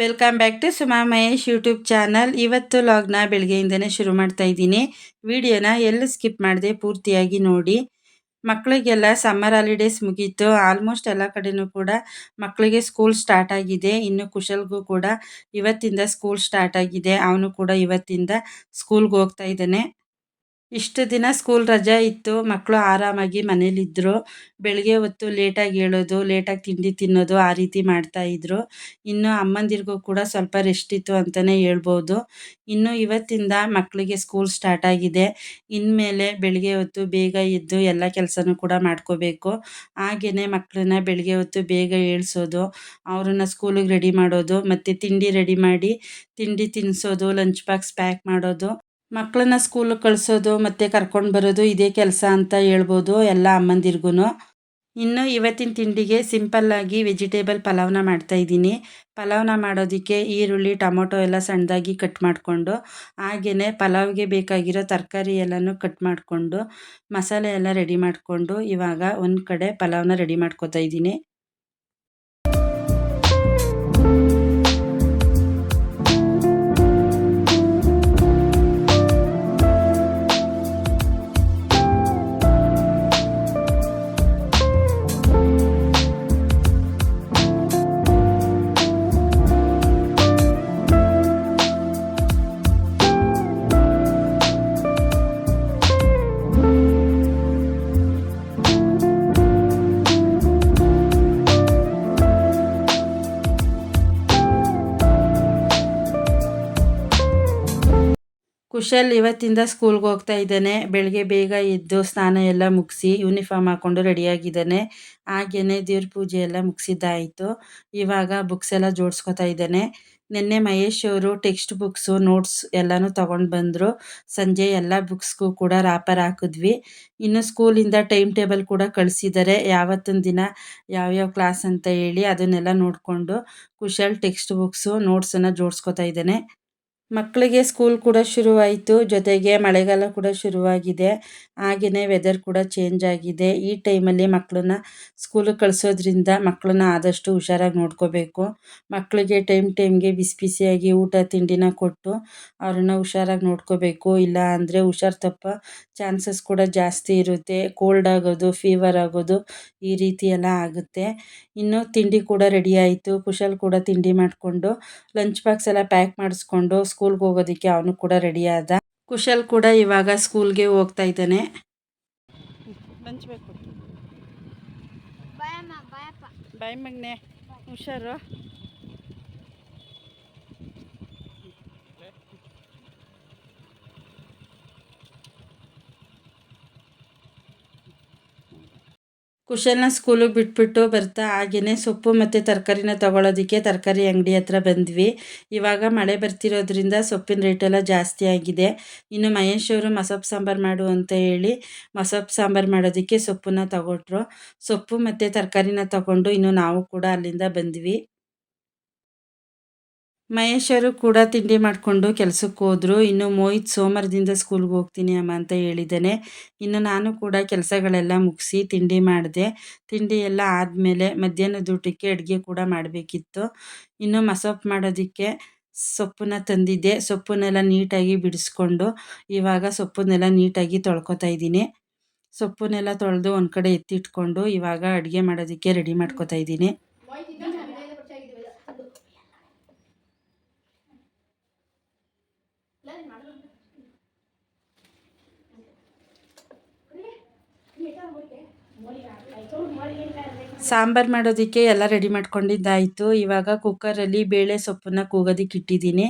Welcome back to Suma Mahesh YouTube channel ಇವತ್ತು ಲಾಗ್ನ ಬೆಳಗ್ಗೆಯಿಂದನೇ ಶುರು ಮಾಡ್ತಾ ಇದ್ದೀನಿ. ವಿಡಿಯೋನ ಎಲ್ಲೂ ಸ್ಕಿಪ್ ಮಾಡಿದೆ ಪೂರ್ತಿಯಾಗಿ ನೋಡಿ. ಮಕ್ಕಳಿಗೆಲ್ಲ ಸಮ್ಮರ್ ಹಾಲಿಡೇಸ್ ಮುಗೀತು. ಆಲ್ಮೋಸ್ಟ್ ಎಲ್ಲ ಕಡೆನೂ ಕೂಡ ಮಕ್ಕಳಿಗೆ ಸ್ಕೂಲ್ ಸ್ಟಾರ್ಟ್ ಆಗಿದೆ. ಇನ್ನು ಕುಶಲ್ಗೂ ಕೂಡ ಇವತ್ತಿಂದ ಸ್ಕೂಲ್ ಸ್ಟಾರ್ಟ್ ಆಗಿದೆ. ಅವನು ಕೂಡ ಇವತ್ತಿಂದ ಸ್ಕೂಲ್ಗೆ ಹೋಗ್ತಾ ಇದ್ದಾನೆ. ಇಷ್ಟು ದಿನ ಸ್ಕೂಲ್ ರಜೆ ಇತ್ತು ಮಕ್ಕಳು ಆರಾಮಾಗಿ ಮನೇಲಿದ್ದರು ಬೆಳಗ್ಗೆ ಹೊತ್ತು ಲೇಟಾಗಿ ಹೇಳೋದು ಲೇಟಾಗಿ ತಿಂಡಿ ತಿನ್ನೋದು ಆ ರೀತಿ ಮಾಡ್ತಾ ಇದ್ದರು ಇನ್ನು ಅಮ್ಮಂದಿರಿಗೂ ಕೂಡ ಸ್ವಲ್ಪ ರೆಸ್ಟ್ ಇತ್ತು ಅಂತಲೇ ಹೇಳ್ಬೋದು. ಇನ್ನು ಇವತ್ತಿಂದ ಮಕ್ಕಳಿಗೆ ಸ್ಕೂಲ್ ಸ್ಟಾರ್ಟ್ ಆಗಿದೆ. ಇನ್ಮೇಲೆ ಬೆಳಗ್ಗೆ ಹೊತ್ತು ಬೇಗ ಎದ್ದು ಎಲ್ಲ ಕೆಲಸನೂ ಕೂಡ ಮಾಡ್ಕೋಬೇಕು. ಹಾಗೆಯೇ ಮಕ್ಕಳನ್ನ ಬೆಳಗ್ಗೆ ಹೊತ್ತು ಬೇಗ ಏಳಿಸೋದು, ಅವ್ರನ್ನ ಸ್ಕೂಲಿಗೆ ರೆಡಿ ಮಾಡೋದು, ಮತ್ತು ತಿಂಡಿ ರೆಡಿ ಮಾಡಿ ತಿಂಡಿ ತಿನ್ನಿಸೋದು ಲಂಚ್ ಬಾಕ್ಸ್ ಪ್ಯಾಕ್ ಮಾಡೋದು. ಮಕ್ಕಳನ್ನ ಸ್ಕೂಲಿಗೆ ಕಳಿಸೋದು, ಮತ್ತು ಕರ್ಕೊಂಡು ಬರೋದು ಇದೇ ಕೆಲಸ ಅಂತ ಹೇಳ್ಬೋದು ಎಲ್ಲ ಅಮ್ಮಂದಿರ್ಗೂ ಇನ್ನು ಇವತ್ತಿನ ತಿಂಡಿಗೆ ಸಿಂಪಲ್ಲಾಗಿ ವೆಜಿಟೇಬಲ್ ಪಲಾವ್ನ ಮಾಡ್ತಾಯಿದ್ದೀನಿ ಪಲಾವ್ನ ಮಾಡೋದಕ್ಕೆ ಈರುಳ್ಳಿ, ಟೊಮೊಟೊ ಎಲ್ಲ ಸಣ್ಣದಾಗಿ ಕಟ್ ಮಾಡಿಕೊಂಡು ಹಾಗೆಯೇ ಪಲಾವ್ಗೆ ಬೇಕಾಗಿರೋ ತರಕಾರಿ ಎಲ್ಲನೂ ಕಟ್ ಮಾಡಿಕೊಂಡು, ಮಸಾಲೆ ಎಲ್ಲ ರೆಡಿ ಮಾಡಿಕೊಂಡು ಇವಾಗ ಒಂದು ಕಡೆ ಪಲಾವ್ನ ರೆಡಿ ಮಾಡ್ಕೊತಾ ಇದ್ದೀನಿ. ಕುಶಲ್ ಇವತ್ತಿಂದ ಸ್ಕೂಲ್ಗೆ ಹೋಗ್ತಾ ಇದ್ದಾನೆ. ಬೆಳಗ್ಗೆ ಬೇಗ ಎದ್ದು ಸ್ನಾನ ಎಲ್ಲ ಮುಗಿಸಿ ಯೂನಿಫಾರ್ಮ್ ಹಾಕ್ಕೊಂಡು ರೆಡಿಯಾಗಿದ್ದಾನೆ ಹಾಗೆಯೇ ದೇವ್ರ ಪೂಜೆ ಎಲ್ಲ ಮುಗಿಸಿದ್ದಾಯಿತು. ಇವಾಗ ಬುಕ್ಸ್ ಎಲ್ಲ ಜೋಡಿಸ್ಕೊತಾ ಇದ್ದಾನೆ. ನಿನ್ನೆ ಮಹೇಶ್ ಅವರು ಟೆಕ್ಸ್ಟ್ ಬುಕ್ಸು ನೋಟ್ಸ್ ಎಲ್ಲನೂ ತೊಗೊಂಡು ಬಂದರು. ಸಂಜೆ ಎಲ್ಲ ಬುಕ್ಸ್ಗೂ ಕೂಡ ರಾಪರ್ ಹಾಕಿದ್ವಿ. ಇನ್ನು ಸ್ಕೂಲಿಂದ ಟೈಮ್ ಟೇಬಲ್ ಕೂಡ ಕಳಿಸಿದ್ದಾರೆ ಯಾವತ್ತಿನ ದಿನ ಯಾವ್ಯಾವ ಕ್ಲಾಸ್ ಅಂತ ಹೇಳಿ ಅದನ್ನೆಲ್ಲ ನೋಡಿಕೊಂಡು ಕುಶಲ್ ಟೆಕ್ಸ್ಟ್ ಬುಕ್ಸು ನೋಟ್ಸನ್ನು ಜೋಡಿಸ್ಕೊತಾ ಇದ್ದಾನೆ. ಮಕ್ಕಳಿಗೆ ಸ್ಕೂಲ್ ಕೂಡ ಶುರುವಾಯಿತು, ಜೊತೆಗೆ ಮಳೆಗಾಲ ಕೂಡ ಶುರುವಾಗಿದೆ. ಹಾಗೆಯೇ ವೆದರ್ ಕೂಡ ಚೇಂಜ್ ಆಗಿದೆ. ಈ ಟೈಮಲ್ಲಿ ಮಕ್ಕಳನ್ನ ಸ್ಕೂಲಿಗೆ ಕಳಿಸೋದ್ರಿಂದ ಮಕ್ಕಳನ್ನ ಆದಷ್ಟು ಹುಷಾರಾಗಿ ನೋಡ್ಕೋಬೇಕು. ಮಕ್ಕಳಿಗೆ ಟೈಮ್ ಟೈಮ್ಗೆ ಬಿಸಿ ಬಿಸಿಯಾಗಿ ಊಟ ತಿಂಡಿನ ಕೊಟ್ಟು ಅವ್ರನ್ನ ಹುಷಾರಾಗಿ ನೋಡ್ಕೋಬೇಕು. ಇಲ್ಲ ಅಂದರೆ ಹುಷಾರು ತಪ್ಪ ಚಾನ್ಸಸ್ ಕೂಡ ಜಾಸ್ತಿ ಇರುತ್ತೆ. ಕೋಲ್ಡ್ ಆಗೋದು ಫೀವರ್ ಆಗೋದು ಈ ರೀತಿ ಎಲ್ಲ ಆಗುತ್ತೆ. ಇನ್ನು ತಿಂಡಿ ಕೂಡ ರೆಡಿ ಆಯಿತು. ಕುಶಲ್ ಕೂಡ ತಿಂಡಿ ಮಾಡಿಕೊಂಡು ಲಂಚ್ ಬಾಕ್ಸ್ ಎಲ್ಲ ಪ್ಯಾಕ್ ಮಾಡಿಸ್ಕೊಂಡು ಸ್ಕೂಲ್ಗೆ ಹೋಗೋದಿಕ್ಕೆ ಅವನು ಕೂಡ ರೆಡಿ ಆದ. ಕುಶಲ್ ಕೂಡ ಇವಾಗ ಸ್ಕೂಲ್ಗೆ ಹೋಗ್ತಾ ಇದ್ದಾನೆ. ಲಂಚ್ ಬೇಕು ಬಾಯ್ ಮಗನೆ. ಹುಷಾರು? ಕುಶಲ್ನ ಸ್ಕೂಲಿಗೆ ಬಿಟ್ಬಿಟ್ಟು ಬರ್ತಾ ಹಾಗೆಯೇ ಸೊಪ್ಪು ಮತ್ತು ತರಕಾರಿನ ತೊಗೊಳೋದಕ್ಕೆ ತರಕಾರಿ ಅಂಗಡಿ ಹತ್ರ ಬಂದ್ವಿ. ಇವಾಗ ಮಳೆ ಬರ್ತಿರೋದ್ರಿಂದ ಸೊಪ್ಪಿನ ರೇಟೆಲ್ಲ ಜಾಸ್ತಿ ಆಗಿದೆ. ಇನ್ನು ಮಹೇಶ್ ಅವರು ಮಸೊಪ್ಪು ಸಾಂಬಾರು ಮಾಡು ಅಂತ ಹೇಳಿ ಮಸೊಪ್ಪು ಸಾಂಬಾರು ಮಾಡೋದಕ್ಕೆ ಸೊಪ್ಪನ್ನ ತಗೊಟ್ರು. ಸೊಪ್ಪು ಮತ್ತು ತರಕಾರಿನ ತಗೊಂಡು ಇನ್ನು ನಾವು ಕೂಡ ಅಲ್ಲಿಂದ ಬಂದ್ವಿ. ಮಹೇಶರು ಕೂಡ ತಿಂಡಿ ಮಾಡಿಕೊಂಡು ಕೆಲಸಕ್ಕೆ ಹೋದರು. ಇನ್ನು ಮೋಹಿತ್ ಸೋಮವಾರದಿಂದ ಸ್ಕೂಲ್ಗೆ ಹೋಗ್ತೀನಿ ಅಮ್ಮ ಅಂತ ಹೇಳಿದ್ದಾನೆ. ಇನ್ನು ನಾನು ಕೂಡ ಕೆಲಸಗಳೆಲ್ಲ ಮುಗಿಸಿ ತಿಂಡಿ ಮಾಡಿದೆ. ತಿಂಡಿ ಎಲ್ಲ ಆದಮೇಲೆ ಮಧ್ಯಾಹ್ನದ ಊಟಕ್ಕೆ ಅಡುಗೆ ಕೂಡ ಮಾಡಬೇಕಿತ್ತು. ಇನ್ನು ಮಸೊಪ್ಪು ಮಾಡೋದಕ್ಕೆ ಸೊಪ್ಪನ್ನ ತಂದಿದ್ದೆ. ಸೊಪ್ಪನ್ನೆಲ್ಲ ನೀಟಾಗಿ ಬಿಡಿಸ್ಕೊಂಡು ಇವಾಗ ಸೊಪ್ಪನ್ನೆಲ್ಲ ನೀಟಾಗಿ ತೊಳ್ಕೊತಾ ಇದ್ದೀನಿ. ಸೊಪ್ಪನ್ನೆಲ್ಲ ತೊಳೆದು ಒಂದು ಕಡೆ ಎತ್ತಿಟ್ಕೊಂಡು ಇವಾಗ ಅಡುಗೆ ಮಾಡೋದಕ್ಕೆ ರೆಡಿ ಮಾಡ್ಕೊತಾ ಇದ್ದೀನಿ. ಸಾಂಬಾರು ಮಾಡೋದಕ್ಕೆ ಎಲ್ಲ ರೆಡಿ ಮಾಡ್ಕೊಂಡಿದ್ದಾಯಿತು. ಇವಾಗ ಕುಕ್ಕರಲ್ಲಿ ಬೇಳೆ ಸೊಪ್ಪನ್ನ ಕೂಗೋದಕ್ಕೆ ಇಟ್ಟಿದ್ದೀನಿ.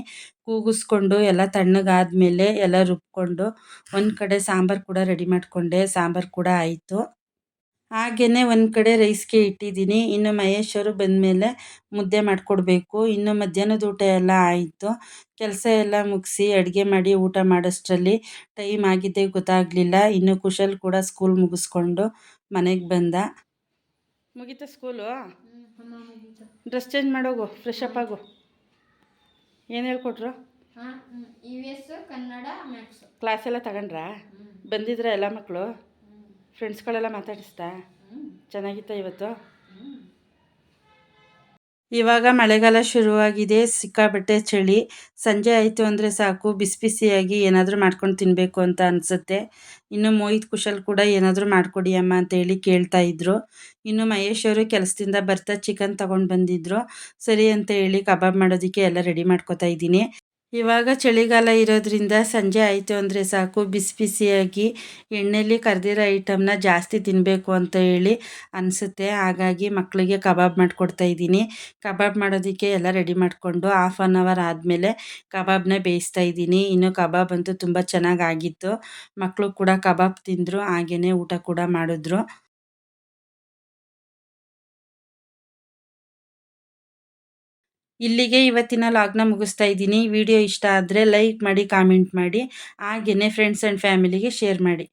ಕೂಗಿಸ್ಕೊಂಡು ಎಲ್ಲ ತಣ್ಣಗಾದ್ಮೇಲೆ ಎಲ್ಲ ರುಬ್ಕೊಂಡು ಒಂದು ಕಡೆ ಸಾಂಬಾರು ಕೂಡ ರೆಡಿ ಮಾಡಿಕೊಂಡೆ. ಸಾಂಬಾರು ಕೂಡ ಆಯಿತು. ಹಾಗೆಯೇ ಒಂದು ಕಡೆ ರೈಸ್ಗೆ ಇಟ್ಟಿದ್ದೀನಿ. ಇನ್ನು ಮಹೇಶ್ವರು ಬಂದ ಬಂದಮೇಲೆ ಮುದ್ದೆ ಮಾಡಿಕೊಡ್ಬೇಕು. ಇನ್ನು ಮಧ್ಯಾಹ್ನದ ಊಟ ಎಲ್ಲ ಆಯಿತು. ಕೆಲಸ ಎಲ್ಲ ಮುಗಿಸಿ ಅಡುಗೆ ಮಾಡಿ ಊಟ ಮಾಡೋಷ್ಟರಲ್ಲಿ ಟೈಮ್ ಆಗಿದ್ದೇ ಗೊತ್ತಾಗಲಿಲ್ಲ. ಇನ್ನು ಕುಶಲ್ ಕೂಡ ಸ್ಕೂಲ್ ಮುಗಿಸ್ಕೊಂಡು ಮನೆಗೆ ಬಂದ. ಮುಗೀತ ಸ್ಕೂಲು? ಡ್ರೆಸ್ ಚೇಂಜ್ ಮಾಡೋಗು ಫ್ರೆಶ್ ಅಪ್ ಆಗು. ಏನು ಹೇಳ್ಕೊಟ್ರು? ಕನ್ನಡ ಕ್ಲಾಸ್ ಎಲ್ಲ ತಗೊಂಡ್ರಾ? ಬಂದಿದ್ರ ಎಲ್ಲ ಮಕ್ಕಳು ಫ್ರೆಂಡ್ಸ್ಗಳೆಲ್ಲ ಮಾತಾಡಿಸ್ತಾ? ಚೆನ್ನಾಗಿತ್ತ ಇವತ್ತು? ಇವಾಗ ಮಳೆಗಾಲ ಶುರುವಾಗಿದೆ ಸಿಕ್ಕಾಬಟ್ಟೆ ಚಳಿ. ಸಂಜೆ ಆಯಿತು ಅಂದರೆ ಸಾಕು ಬಿಸಿ ಬಿಸಿಯಾಗಿ ಏನಾದರೂ ಮಾಡ್ಕೊಂಡು ತಿನ್ನಬೇಕು ಅಂತ ಅನಿಸುತ್ತೆ. ಇನ್ನು ಮೋಹಿತ್ ಕುಶಲ್ ಕೂಡ ಏನಾದರೂ ಮಾಡಿಕೊಡಿ ಅಮ್ಮ ಅಂತೇಳಿ ಕೇಳ್ತಾ ಇದ್ರು. ಇನ್ನು ಮಹೇಶ್ ಅವರು ಕೆಲಸದಿಂದ ಬರ್ತಾ ಚಿಕನ್ ತಗೊಂಡು ಬಂದಿದ್ರು. ಸರಿ ಅಂತ ಹೇಳಿ ಕಬಾಬ್ ಮಾಡೋದಕ್ಕೆ ಎಲ್ಲ ರೆಡಿ ಮಾಡ್ಕೊತಾ ಇದ್ದೀನಿ. ಇವಾಗ ಚಳಿಗಾಲ ಇರೋದ್ರಿಂದ ಸಂಜೆ ಆಯಿತು ಅಂದರೆ ಸಾಕು, ಬಿಸಿ ಬಿಸಿಯಾಗಿ ಎಣ್ಣೆಲಿ ಕರೆದಿರೋ ಐಟಮ್ನ ಜಾಸ್ತಿ ತಿನ್ನಬೇಕು ಅಂತ ಹೇಳಿ ಅನಿಸುತ್ತೆ. ಹಾಗಾಗಿ ಮಕ್ಕಳಿಗೆ ಕಬಾಬ್ ಮಾಡಿಕೊಡ್ತಾ ಇದ್ದೀನಿ. ಕಬಾಬ್ ಮಾಡೋದಕ್ಕೆ ಎಲ್ಲ ರೆಡಿ ಮಾಡಿಕೊಂಡು ಹಾಫ್ ಆನ್ ಅವರ್ ಆದಮೇಲೆ ಕಬಾಬ್ನ ಬೇಯಿಸ್ತಾ ಇದ್ದೀನಿ. ಇನ್ನು ಕಬಾಬ್ ಅಂತೂ ತುಂಬ ಚೆನ್ನಾಗಾಗಿತ್ತು ಮಕ್ಕಳು ಕೂಡ ಕಬಾಬ್ ತಿಂದರು ಹಾಗೆಯೇ ಊಟ ಕೂಡ ಮಾಡಿದ್ರು. ಇಲ್ಲಿಗೆ ಇವತ್ತಿನ ಲಾಗ್ನ ಮುಗಿಸ್ತಾ ಇದ್ದೀನಿ. ವಿಡಿಯೋ ಇಷ್ಟ ಆದರೆ ಲೈಕ್ ಮಾಡಿ ಕಾಮೆಂಟ್ ಮಾಡಿ. ಹಾಗೆಯೇ ಫ್ರೆಂಡ್ಸ್ ಆ್ಯಂಡ್ ಫ್ಯಾಮಿಲಿಗೆ ಶೇರ್ ಮಾಡಿ.